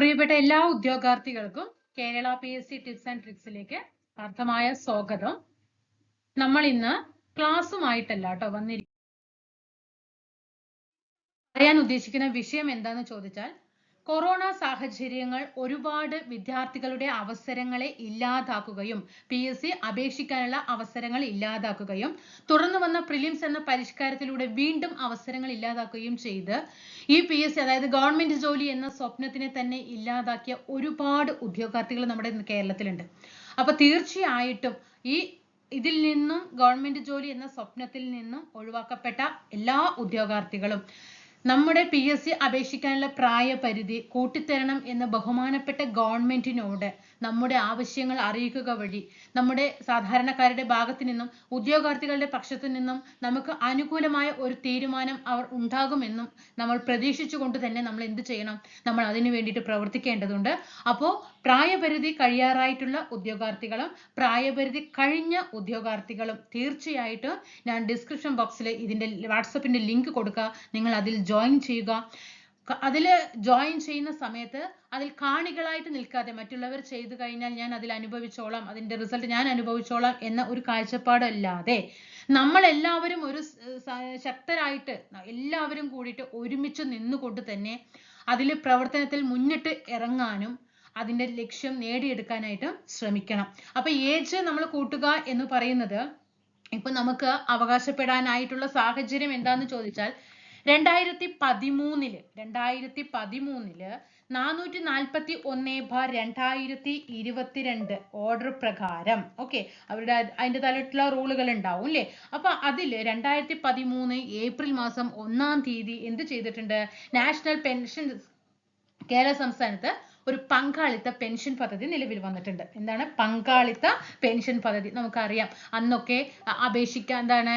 പ്രിയപ്പെട്ട എല്ലാ ഉദ്യോഗാർത്ഥികൾക്കും Kerala P S C tips and ട്രിക്സിലേക്ക് അർത്ഥമായ സ്വാഗതം. നമ്മൾ ഇന്ന് ക്ലാസ്സുമായിട്ടല്ല കേട്ടോ വന്നിരിക്കുന്നത് പറയാൻ ഉദ്ദേശിക്കുന്ന വിഷയം എന്താന്ന് ചോദിച്ചാൽ കൊറോണ സാഹചര്യങ്ങൾ ഒരുപാട് വിദ്യാർത്ഥികളുടെ അവസരങ്ങളെ ഇല്ലാതാക്കുകയും പി എസ് സി അപേക്ഷിക്കാനുള്ള അവസരങ്ങൾ ഇല്ലാതാക്കുകയും തുടർന്നു വന്ന പ്രിലിംസ് എന്ന പരിഷ്കാരത്തിലൂടെ വീണ്ടും അവസരങ്ങൾ ഇല്ലാതാക്കുകയും ചെയ്ത് ഈ പി എസ് സി അതായത് ഗവൺമെന്റ് ജോലി എന്ന സ്വപ്നത്തിനെ തന്നെ ഇല്ലാതാക്കിയ ഒരുപാട് ഉദ്യോഗാർത്ഥികൾ നമ്മുടെ കേരളത്തിലുണ്ട്. അപ്പൊ തീർച്ചയായിട്ടും ഈ ഇതിൽ നിന്നും ഗവൺമെന്റ് ജോലി എന്ന സ്വപ്നത്തിൽ നിന്നും ഒഴിവാക്കപ്പെട്ട എല്ലാ ഉദ്യോഗാർത്ഥികളും നമ്മുടെ പി എസ് സി അപേക്ഷിക്കാനുള്ള പ്രായപരിധി കൂട്ടിത്തരണം എന്ന് ബഹുമാനപ്പെട്ട ഗവൺമെന്റിനോട് നമ്മുടെ ആവശ്യങ്ങൾ അറിയിക്കുക വഴി. നമ്മുടെ സാധാരണക്കാരുടെ ഭാഗത്തു നിന്നും ഉദ്യോഗാർത്ഥികളുടെ പക്ഷത്തു നിന്നും നമുക്ക് അനുകൂലമായ ഒരു തീരുമാനം അവർ ഉണ്ടാകുമെന്നും നമ്മൾ പ്രതീക്ഷിച്ചുകൊണ്ട് തന്നെ നമ്മൾ എന്ത് ചെയ്യണം? നമ്മൾ അതിനു വേണ്ടിയിട്ട് പ്രവർത്തിക്കേണ്ടതുണ്ട്. അപ്പോൾ പ്രായപരിധി കഴിയാറായിട്ടുള്ള ഉദ്യോഗാർത്ഥികളും പ്രായപരിധി കഴിഞ്ഞ ഉദ്യോഗാർത്ഥികളും തീർച്ചയായിട്ടും ഞാൻ ഡിസ്ക്രിപ്ഷൻ ബോക്സിൽ ഇതിന്റെ വാട്സപ്പിന്റെ ലിങ്ക് കൊടുക്കുക നിങ്ങൾ അതിൽ ജോയിൻ ചെയ്യുക. അതിൽ ജോയിൻ ചെയ്യുന്ന സമയത്ത് അതിൽ കാണികളായിട്ട് നിൽക്കാതെ മറ്റുള്ളവർ ചെയ്തു കഴിഞ്ഞാൽ ഞാൻ അതിൽ അനുഭവിച്ചോളാം അതിന്റെ റിസൾട്ട് ഞാൻ അനുഭവിച്ചോളാം എന്ന ഒരു കാഴ്ചപ്പാടല്ലാതെ നമ്മൾ എല്ലാവരും ഒരു ശക്തരായിട്ട് എല്ലാവരും കൂടിയിട്ട് ഒരുമിച്ച് നിന്നുകൊണ്ട് തന്നെ അതിൽ പ്രവർത്തനത്തിൽ മുന്നിട്ട് ഇറങ്ങാനും അതിന്റെ ലക്ഷ്യം നേടിയെടുക്കാനായിട്ട് ശ്രമിക്കണം. അപ്പൊ ഏജ് നമ്മൾ കൂട്ടുക എന്ന് പറയുന്നത് ഇപ്പൊ നമുക്ക് അവകാശപ്പെടാനായിട്ടുള്ള സാഹചര്യം എന്താന്ന് ചോദിച്ചാൽ രണ്ടായിരത്തി പതിമൂന്നിൽ രണ്ടായിരത്തി പതിമൂന്നിൽ നാനൂറ്റി നാൽപ്പത്തി ഒന്ന് ബാർ രണ്ടായിരത്തി ഇരുപത്തിരണ്ട് ഓർഡർ പ്രകാരം. ഓക്കെ അവരുടെ അതിന്റെ തലത്തിലുള്ള റൂളുകൾ ഉണ്ടാവും അല്ലേ അപ്പൊ അതിൽ രണ്ടായിരത്തി പതിമൂന്ന് ഏപ്രിൽ മാസം ഒന്നാം തീയതി എന്ത് ചെയ്തിട്ടുണ്ട്? നാഷണൽ പെൻഷൻ കേരള സംസ്ഥാനത്ത് ഒരു പങ്കാളിത്ത പെൻഷൻ പദ്ധതി നിലവിൽ വന്നിട്ടുണ്ട്. എന്താണ്? പങ്കാളിത്ത പെൻഷൻ പദ്ധതി. നമുക്കറിയാം. അന്നൊക്കെ അപേക്ഷിക്കാൻ എന്താണ്?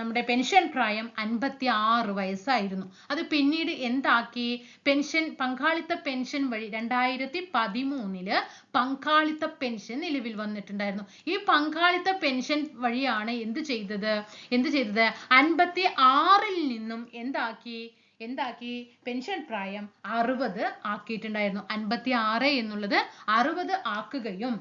നമ്മുടെ പെൻഷൻ പ്രായം അൻപത്തി ആറ് വയസ്സായിരുന്നു. അത് പിന്നീട് എന്താക്കി? പെൻഷൻ പങ്കാളിത്ത പെൻഷൻ വഴി രണ്ടായിരത്തി പതിമൂന്നിൽ പങ്കാളിത്ത പെൻഷൻ നിലവിൽ വന്നിട്ടുണ്ടായിരുന്നു. ഈ പങ്കാളിത്ത പെൻഷൻ വഴിയാണ് എന്ത് ചെയ്തത്? എന്ത് ചെയ്തത്? അൻപത്തി ആറിൽ നിന്നും എന്താക്കി? എന്താക്കി? പെൻഷൻ പ്രായം അറുപത് ആക്കിയിട്ടുണ്ടായിരുന്നു. അൻപത്തി ആറ് എന്നുള്ളത് അറുപത് ആക്കുകയും.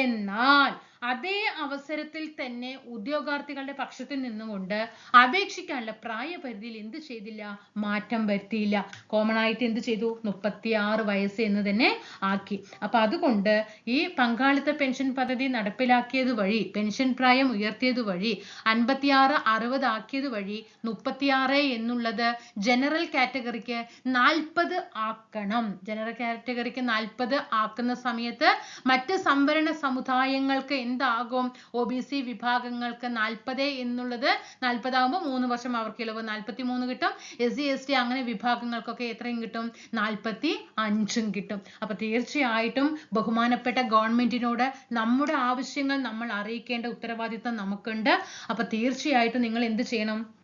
എന്നാൽ അതേ അവസരത്തിൽ തന്നെ ഉദ്യോഗാർത്ഥികളുടെ പക്ഷത്തിൽ നിന്നുകൊണ്ട് അപേക്ഷിക്കാനുള്ള പ്രായപരിധിയിൽ എന്ത് ചെയ്തില്ല? മാറ്റം വരുത്തിയില്ല. കോമൺ ആയിട്ട് എന്ത് ചെയ്തു? മുപ്പത്തി ആറ് വയസ്സ് എന്ന് തന്നെ ആക്കി. അപ്പൊ അതുകൊണ്ട് ഈ പങ്കാളിത്ത പെൻഷൻ പദ്ധതി നടപ്പിലാക്കിയത് വഴി പെൻഷൻ പ്രായം ഉയർത്തിയത് വഴി അൻപത്തിയാറ് അറുപത് ആക്കിയത് വഴി മുപ്പത്തിയാറ് എന്നുള്ളത് ജനറൽ കാറ്റഗറിക്ക് നാൽപ്പത് ആക്കണം. ജനറൽ കാറ്റഗറിക്ക് നാൽപ്പത് ആക്കുന്ന സമയത്ത് മറ്റ് സംവരണ സമുദായങ്ങൾക്ക് എന്താകും? ഒ ബി സി വിഭാഗങ്ങൾക്ക് നാൽപ്പത് എന്നുള്ളത് നാൽപ്പതാകുമ്പോൾ മൂന്ന് വർഷം അവർക്ക് ഇളവ്. നാൽപ്പത്തി മൂന്ന് കിട്ടും. എസ് സി എസ് ടി അങ്ങനെ വിഭാഗങ്ങൾക്കൊക്കെ എത്രയും കിട്ടും? നാൽപ്പത്തി അഞ്ചും കിട്ടും. അപ്പൊ തീർച്ചയായിട്ടും ബഹുമാനപ്പെട്ട ഗവൺമെന്റിനോട് നമ്മുടെ ആവശ്യങ്ങൾ നമ്മൾ അറിയിക്കേണ്ട ഉത്തരവാദിത്തം നമുക്കുണ്ട്. അപ്പൊ തീർച്ചയായിട്ടും നിങ്ങൾ എന്ത് ചെയ്യണം?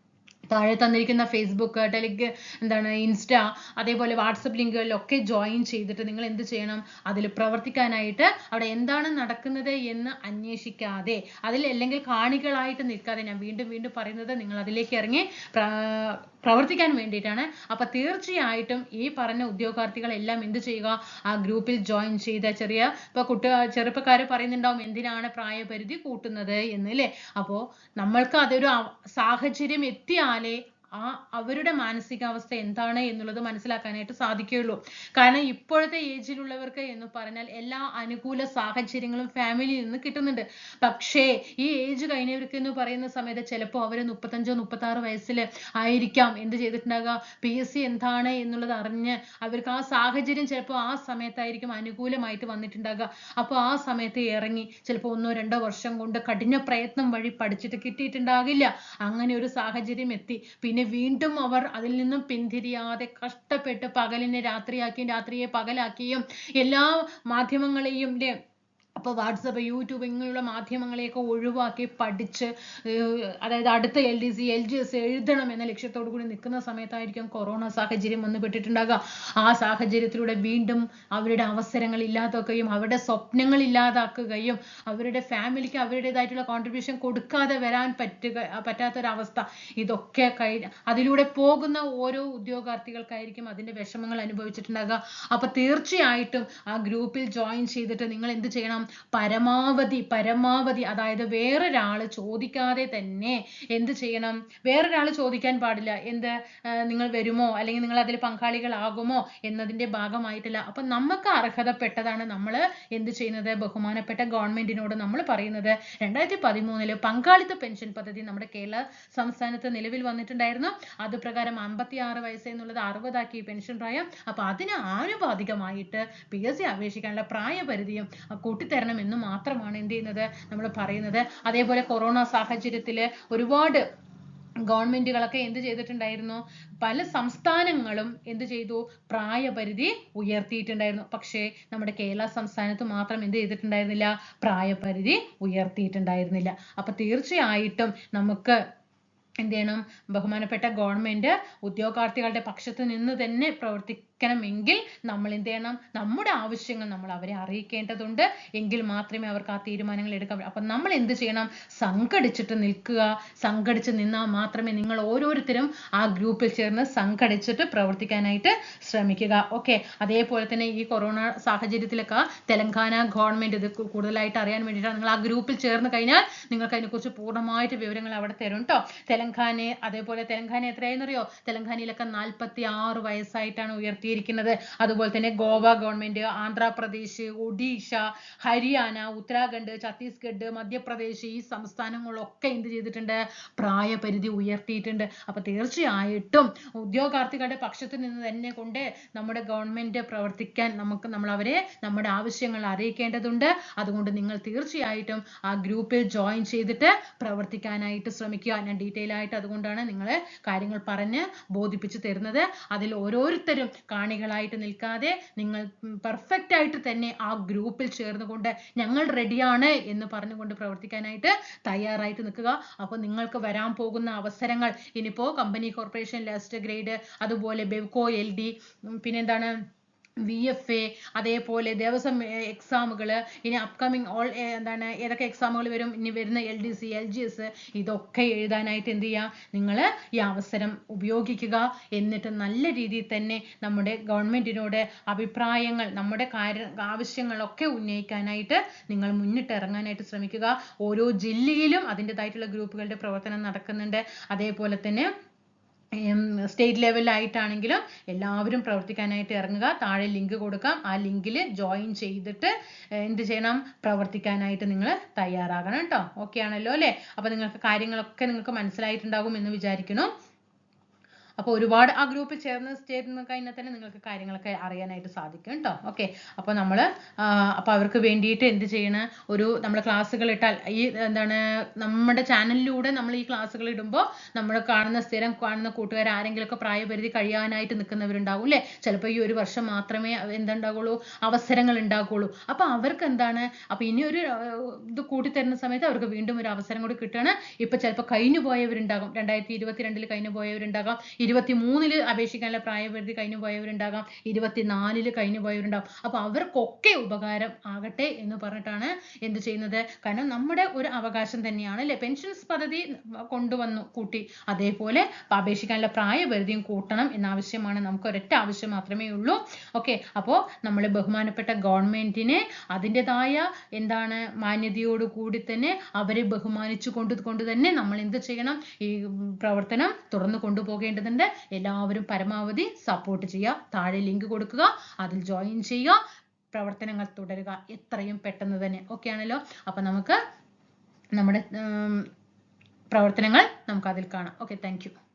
താഴെ തന്നിരിക്കുന്ന ഫേസ്ബുക്ക് ടെലിഗ് എന്താണ് ഇൻസ്റ്റ അതേപോലെ വാട്സപ്പ് ലിങ്കുകളിലൊക്കെ ജോയിൻ ചെയ്തിട്ട് നിങ്ങൾ എന്ത് ചെയ്യണം? അതിൽ പ്രവർത്തിക്കാനായിട്ട് അവിടെ എന്താണ് നടക്കുന്നത് എന്ന് അന്വേഷിക്കാതെ അതിൽ അല്ലെങ്കിൽ കാണികളായിട്ട് നിൽക്കാതെ ഞാൻ വീണ്ടും വീണ്ടും പറയുന്നത് നിങ്ങൾ അതിലേക്ക് ഇറങ്ങി പ്രവർത്തിക്കാൻ വേണ്ടിയിട്ടാണ്. അപ്പൊ തീർച്ചയായിട്ടും ഈ പറഞ്ഞ ഉദ്യോഗാർത്ഥികളെല്ലാം എന്ത് ചെയ്യുക? ആ ഗ്രൂപ്പിൽ ജോയിൻ ചെയ്ത ചെറിയ ഇപ്പൊ കുട്ടി ചെറുപ്പക്കാർ പറയുന്നുണ്ടാവും എന്തിനാണ് പ്രായപരിധി കൂട്ടുന്നത് എന്ന് അല്ലേ അപ്പോ നമ്മൾക്ക് അതൊരു സാഹചര്യം vale. ആ അവരുടെ മാനസികാവസ്ഥ എന്താണ് എന്നുള്ളത് മനസ്സിലാക്കാനായിട്ട് സാധിക്കുകയുള്ളൂ. കാരണം ഇപ്പോഴത്തെ ഏജിലുള്ളവർക്ക് എന്ന് പറഞ്ഞാൽ എല്ലാ അനുകൂല സാഹചര്യങ്ങളും ഫാമിലിയിൽ നിന്ന് കിട്ടുന്നുണ്ട്. പക്ഷേ ഈ ഏജ് കഴിഞ്ഞവർക്ക് എന്ന് പറയുന്ന സമയത്ത് ചിലപ്പോൾ അവർ മുപ്പത്തഞ്ചോ മുപ്പത്താറ് വയസ്സിൽ ആയിരിക്കാം. എന്ത് ചെയ്തിട്ടുണ്ടാകുക പി എസ് സി എന്താണ് എന്നുള്ളത് അറിഞ്ഞ് അവർക്ക് ആ സാഹചര്യം ചിലപ്പോൾ ആ സമയത്തായിരിക്കും അനുകൂലമായിട്ട് വന്നിട്ടുണ്ടാകുക അപ്പോൾ ആ സമയത്ത് ഇറങ്ങി ചിലപ്പോൾ ഒന്നോ രണ്ടോ വർഷം കൊണ്ട് കഠിന പ്രയത്നം വഴി പഠിച്ചിട്ട് കിട്ടിയിട്ടുണ്ടാകില്ല. അങ്ങനെ ഒരു സാഹചര്യം എത്തി. പിന്നെ വീണ്ടും അവർ അതിൽ നിന്നും പിന്തിരിയാതെ കഷ്ടപ്പെട്ട് പകലിനെ രാത്രിയാക്കിയും രാത്രിയെ പകലാക്കിയും എല്ലാ മാധ്യമങ്ങളെയും അപ്പോൾ വാട്സപ്പ് യൂട്യൂബ് ഇങ്ങനെയുള്ള മാധ്യമങ്ങളെയൊക്കെ ഒഴിവാക്കി പഠിച്ച് അതായത് അടുത്ത L D C L G S എഴുതണം എന്ന ലക്ഷ്യത്തോടു കൂടി നിൽക്കുന്ന സമയത്തായിരിക്കും കൊറോണ സാഹചര്യം വന്ന് പെട്ടിട്ടുണ്ടാകുക ആ സാഹചര്യത്തിലൂടെ വീണ്ടും അവരുടെ അവസരങ്ങൾ ഇല്ലാതാക്കുകയും അവരുടെ സ്വപ്നങ്ങൾ ഇല്ലാതാക്കുകയും അവരുടെ ഫാമിലിക്ക് അവരുടേതായിട്ടുള്ള കോൺട്രിബ്യൂഷൻ കൊടുക്കാതെ വരാൻ പറ്റുക പറ്റാത്തൊരവസ്ഥ. ഇതൊക്കെ കഴിഞ്ഞ അതിലൂടെ പോകുന്ന ഓരോ ഉദ്യോഗാർത്ഥികൾക്കായിരിക്കും അതിന്റെ വിഷമങ്ങൾ അനുഭവിച്ചിട്ടുണ്ടാകുക അപ്പൊ തീർച്ചയായിട്ടും ആ ഗ്രൂപ്പിൽ ജോയിൻ ചെയ്തിട്ട് നിങ്ങൾ എന്ത് ചെയ്യണം? പരമാവധി പരമാവധി അതായത് വേറൊരാൾ ചോദിക്കാതെ തന്നെ എന്ത് ചെയ്യണം? വേറൊരാൾ ചോദിക്കാൻ പാടില്ല. എന്ത് നിങ്ങൾ വരുമോ? അല്ലെങ്കിൽ നിങ്ങൾ അതിൽ പങ്കാളികളാകുമോ എന്നതിന്റെ ഭാഗമായിട്ടില്ല. അപ്പൊ നമുക്ക് അർഹതപ്പെട്ടതാണ് നമ്മൾ എന്ത് ചെയ്യുന്നത്? ബഹുമാനപ്പെട്ട ഗവൺമെന്റിനോട് നമ്മൾ പറയുന്നത് രണ്ടായിരത്തി പതിമൂന്നിൽ പങ്കാളിത്ത പെൻഷൻ പദ്ധതി നമ്മുടെ കേരള സംസ്ഥാനത്ത് നിലവിൽ വന്നിട്ടുണ്ടായിരുന്നു. അത് പ്രകാരം അമ്പത്തി ആറ് വയസ്സ് എന്നുള്ളത് അറുപതാക്കി പെൻഷൻ പ്രായം. അപ്പൊ അതിന് ആനുപാതികമായിട്ട് പി എസ് സി അപേക്ഷിക്കാനുള്ള പ്രായപരിധിയും ആ, കൂട്ടിത്തരണം എന്ന് മാത്രമാണ് എന്ത് ചെയ്യുന്നത് നമ്മൾ പറയുന്നത്. അതേപോലെ കൊറോണ സാഹചര്യത്തിൽ ഒരുപാട് ഗവൺമെന്റുകളൊക്കെ എന്ത് ചെയ്തിട്ടുണ്ടായിരുന്നു? പല സംസ്ഥാനങ്ങളും എന്ത് ചെയ്തു? പ്രായപരിധി ഉയർത്തിയിട്ടുണ്ടായിരുന്നു. പക്ഷേ നമ്മുടെ കേരള സംസ്ഥാനത്ത് മാത്രം എന്ത് ചെയ്തിട്ടുണ്ടായിരുന്നില്ല? പ്രായപരിധി ഉയർത്തിയിട്ടുണ്ടായിരുന്നില്ല. അപ്പൊ തീർച്ചയായിട്ടും നമുക്ക് എന്ത് ചെയ്യണം? ബഹുമാനപ്പെട്ട ഗവൺമെന്റ് ഉദ്യോഗാർത്ഥികളുടെ പക്ഷത്ത് നിന്ന് തന്നെ പ്രവർത്തിക്കണമെങ്കിൽ നമ്മൾ എന്ത് ചെയ്യണം? നമ്മുടെ ആവശ്യങ്ങൾ നമ്മൾ അവരെ അറിയിക്കേണ്ടതുണ്ട്. എങ്കിൽ മാത്രമേ അവർക്ക് ആ തീരുമാനങ്ങൾ എടുക്കാൻ അപ്പൊ നമ്മൾ എന്ത് ചെയ്യണം? സംഘടിച്ചിട്ട് നിൽക്കുക. സംഘടിച്ച് നിന്നാൽ മാത്രമേ നിങ്ങൾ ഓരോരുത്തരും ആ ഗ്രൂപ്പിൽ ചേർന്ന് സംഘടിച്ചിട്ട് പ്രവർത്തിക്കാനായിട്ട് ശ്രമിക്കുക. ഓക്കെ അതേപോലെ തന്നെ ഈ കൊറോണ സാഹചര്യത്തിലൊക്കെ തെലങ്കാന ഗവൺമെന്റ് ഇത് കൂടുതലായിട്ട് അറിയാൻ വേണ്ടിയിട്ടാണ് നിങ്ങൾ ആ ഗ്രൂപ്പിൽ ചേർന്ന് കഴിഞ്ഞാൽ നിങ്ങൾക്ക് അതിനെക്കുറിച്ച് പൂർണമായിട്ട് വിവരങ്ങൾ അവിടെ തരും കേട്ടോ തെലങ്കാന അതേപോലെ തെലങ്കാന എത്രയായെന്നറിയോ തെലങ്കാനയിലൊക്കെ നാൽപ്പത്തി ആറ് വയസ്സായിട്ടാണ് ഉയർത്തിയിരിക്കുന്നത് അതുപോലെ തന്നെ ഗോവ ഗവൺമെന്റ് ആന്ധ്രാപ്രദേശ് ഒഡീഷ ഹരിയാന ഉത്തരാഖണ്ഡ് ഛത്തീസ്ഗഡ് മധ്യപ്രദേശ് ഈ സംസ്ഥാനങ്ങളൊക്കെ എന്ത് ചെയ്തിട്ടുണ്ട്? പ്രായപരിധി ഉയർത്തിയിട്ടുണ്ട്. അപ്പൊ തീർച്ചയായിട്ടും ഉദ്യോഗാർത്ഥികളുടെ പക്ഷത്ത് നിന്ന് തന്നെ കൊണ്ട് നമ്മുടെ ഗവൺമെന്റ് പ്രവർത്തിക്കാൻ നമുക്ക് നമ്മൾ അവരെ നമ്മുടെ ആവശ്യങ്ങൾ അറിയിക്കേണ്ടതുണ്ട്. അതുകൊണ്ട് നിങ്ങൾ തീർച്ചയായിട്ടും ആ ഗ്രൂപ്പിൽ ജോയിൻ ചെയ്തിട്ട് പ്രവർത്തിക്കാനായിട്ട് ശ്രമിക്കുക. ഞാൻ ഡീറ്റെയിൽ ആയിട്ട് അതുകൊണ്ടാണ് നിങ്ങളെ കാര്യങ്ങൾ പറഞ്ഞ് ബോധിപ്പിച്ചു തരുന്നത്. അതിൽ ഓരോരുത്തരും കാണികളായിട്ട് നിൽക്കാതെ നിങ്ങൾ പെർഫെക്റ്റ് ആയിട്ട് തന്നെ ആ ഗ്രൂപ്പിൽ ചേർന്നുകൊണ്ട് ഞങ്ങൾ റെഡിയാണ് എന്ന് പറഞ്ഞുകൊണ്ട് പ്രവർത്തിക്കാനായിട്ട് തയ്യാറായിട്ട് നിൽക്കുക. അപ്പോൾ നിങ്ങൾക്ക് വരാൻ പോകുന്ന അവസരങ്ങൾ ഇനിയിപ്പോൾ കമ്പനി കോർപ്പറേഷൻ ലാസ്റ്റ് ഗ്രേഡ് അതുപോലെ ബെവ്കോ എൽ ഡി പിന്നെന്താണ് വി എഫ് എ അതേപോലെ ദേവസ്വം എക്സാമുകൾ ഇനി അപ്കമിങ് ഓൾ എന്താണ് ഏതൊക്കെ എക്സാമുകൾ വരും ഇനി വരുന്ന L D C L G S ഇതൊക്കെ എഴുതാനായിട്ട് എന്ത് ചെയ്യുക നിങ്ങൾ ഈ അവസരം ഉപയോഗിക്കുക. എന്നിട്ട് നല്ല രീതിയിൽ തന്നെ നമ്മുടെ ഗവൺമെന്റിനോട് അഭിപ്രായങ്ങൾ നമ്മുടെ കാര്യ ആവശ്യങ്ങളൊക്കെ ഉന്നയിക്കാനായിട്ട് നിങ്ങൾ മുന്നിട്ട് ഇറങ്ങാനായിട്ട് ശ്രമിക്കുക. ഓരോ ജില്ലയിലും അതിന്റെതായിട്ടുള്ള ഗ്രൂപ്പുകളുടെ പ്രവർത്തനം നടക്കുന്നുണ്ട്. അതേപോലെ തന്നെ സ്റ്റേറ്റ് ലെവലിലായിട്ടാണെങ്കിലും എല്ലാവരും പ്രവർത്തിക്കാനായിട്ട് ഇറങ്ങുക. താഴെ ലിങ്ക് കൊടുക്കാം. ആ ലിങ്കിൽ ജോയിൻ ചെയ്തിട്ട് എന്ത് ചെയ്യണം? പ്രവർത്തിക്കാനായിട്ട് നിങ്ങൾ തയ്യാറാകണം കേട്ടോ. ഓക്കെ ആണല്ലോ അല്ലേ? അപ്പോൾ നിങ്ങൾക്ക് കാര്യങ്ങളൊക്കെ നിങ്ങൾക്ക് മനസ്സിലായിട്ടുണ്ടാകും എന്ന് വിചാരിക്കുന്നു. അപ്പോൾ ഒരുപാട് ആ ഗ്രൂപ്പിൽ ചേർന്ന് ചേർന്ന് കഴിഞ്ഞാൽ തന്നെ നിങ്ങൾക്ക് കാര്യങ്ങളൊക്കെ അറിയാനായിട്ട് സാധിക്കും കേട്ടോ ഓക്കെ അപ്പോൾ നമ്മൾ അപ്പോൾ അവർക്ക് വേണ്ടിയിട്ട് എന്ത് ചെയ്യണം? ഒരു നമ്മൾ ക്ലാസ്സുകൾ ഇട്ടാൽ ഈ എന്താണ് നമ്മുടെ ചാനലിലൂടെ നമ്മൾ ഈ ക്ലാസ്സുകൾ ഇടുമ്പോൾ നമ്മൾ കാണുന്ന സ്ഥിരം കാണുന്ന കൂട്ടുകാർ ആരെങ്കിലുമൊക്കെ പ്രായപരിധി കഴിയാനായിട്ട് നിൽക്കുന്നവരുണ്ടാവും അല്ലേ ചിലപ്പോൾ ഈ ഒരു വർഷം മാത്രമേ എന്തുണ്ടാകുള്ളൂ അവസരങ്ങൾ ഉണ്ടാകുള്ളൂ അപ്പോൾ അവർക്ക് എന്താണ്? അപ്പോൾ ഇനി ഒരു ഇത് ഇത് കൂട്ടിത്തരുന്ന സമയത്ത് അവർക്ക് വീണ്ടും ഒരു അവസരം കൂടി കിട്ടുകയാണ്. ഇപ്പോൾ ചിലപ്പോൾ കഴിഞ്ഞു പോയവരുണ്ടാകും രണ്ടായിരത്തി ഇരുപത്തിരണ്ടിൽ കഴിഞ്ഞു പോയവരുണ്ടാകാം ഇരുപത്തി മൂന്നിൽ അപേക്ഷിക്കാനുള്ള പ്രായപരിധി കഴിഞ്ഞു പോയവരുണ്ടാകാം. ഇരുപത്തിനാലിൽ കഴിഞ്ഞു പോയവരുണ്ടാകും അപ്പോൾ അവർക്കൊക്കെ ഉപകാരം ആകട്ടെ എന്ന് പറഞ്ഞിട്ടാണ് എന്ത് ചെയ്യുന്നത്? കാരണം നമ്മുടെ ഒരു അവകാശം തന്നെയാണ് അല്ലെ? പെൻഷൻസ് പദ്ധതി കൊണ്ടുവന്നു കൂട്ടി. അതേപോലെ അപേക്ഷിക്കാനുള്ള പ്രായപരിധിയും കൂട്ടണം എന്ന ആവശ്യമാണ് നമുക്ക് ഒരൊറ്റ ആവശ്യം മാത്രമേ ഉള്ളൂ. ഓക്കെ. അപ്പോൾ നമ്മൾ ബഹുമാനപ്പെട്ട ഗവൺമെന്റിനെ അതിന്റെതായ എന്താണ് മാന്യതയോട് കൂടി തന്നെ അവരെ ബഹുമാനിച്ചു കൊണ്ട് കൊണ്ട് തന്നെ നമ്മൾ എന്ത് ചെയ്യണം? ഈ പ്രവർത്തനം തുറന്നു കൊണ്ടുപോകേണ്ടതുണ്ട്. എല്ലാവരും പരമാവധി സപ്പോർട്ട് ചെയ്യുക. താഴെ ലിങ്ക് കൊടുക്കുക. അതിൽ ജോയിൻ ചെയ്യുക. പ്രവർത്തനങ്ങൾ തുടരുക. എത്രയും പെട്ടെന്ന് തന്നെ. ഓക്കെ ആണല്ലോ? അപ്പൊ നമുക്ക് നമ്മുടെ പ്രവർത്തനങ്ങൾ നമുക്ക് അതിൽ കാണാം. Okay thank